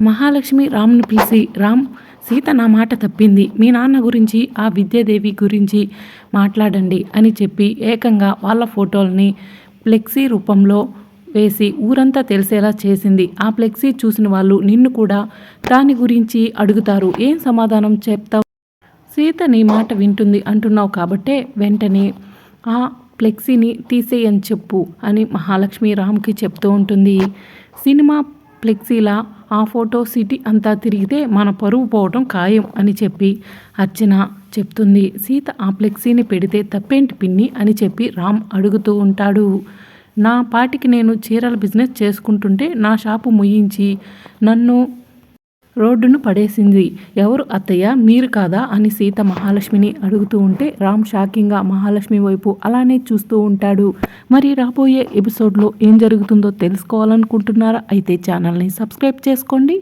మహాలక్ష్మి రామ్ని పిలిచి రామ్ సీత నా మాట తప్పింది. మీ నాన్న గురించి ఆ విద్యాదేవి గురించి మాట్లాడండి అని చెప్పి ఏకంగా వాళ్ళ ఫోటోల్ని ఫ్లెక్సీ రూపంలో వేసి ఊరంతా తెలిసేలా చేసింది. ఆ ఫ్లెక్సీ చూసిన వాళ్ళు నిన్ను కూడా దాని గురించి అడుగుతారు. ఏం సమాధానం చెప్తావు? సీత నీ మాట వింటుంది అంటున్నావు కాబట్టే వెంటనే ఆ ఫ్లెక్సీని తీసేయని చెప్పు అని మహాలక్ష్మి రామ్కి చెప్తూ ఉంటుంది. సినిమా ఫ్లెక్సీలా? ఆ ఫోటో సిటీ అంతా తిరిగితే మన పరువు పోవటం ఖాయం అని చెప్పి అర్చన చెప్తుంది. సీత ఆ ఫ్లెక్సీని పెడితే తప్పేంటి పిన్ని అని చెప్పి రామ్ అడుగుతూ ఉంటాడు. నా పాటికి నేను చీరల బిజినెస్ చేసుకుంటుంటే నా షాపు ముయించి నన్ను రోడ్డును పడేసింది. ఎవరు అత్తయ్య? మీరు కాదా? అని సీత మహాలక్ష్మిని అడుగుతూ ఉంటే రామ్ షాకింగ్గా మహాలక్ష్మి వైపు అలానే చూస్తూ ఉంటాడు. మరి రాబోయే ఎపిసోడ్లో ఏం జరుగుతుందో తెలుసుకోవాలనుకుంటున్నారా? అయితే ఛానల్ని సబ్స్క్రైబ్ చేసుకోండి.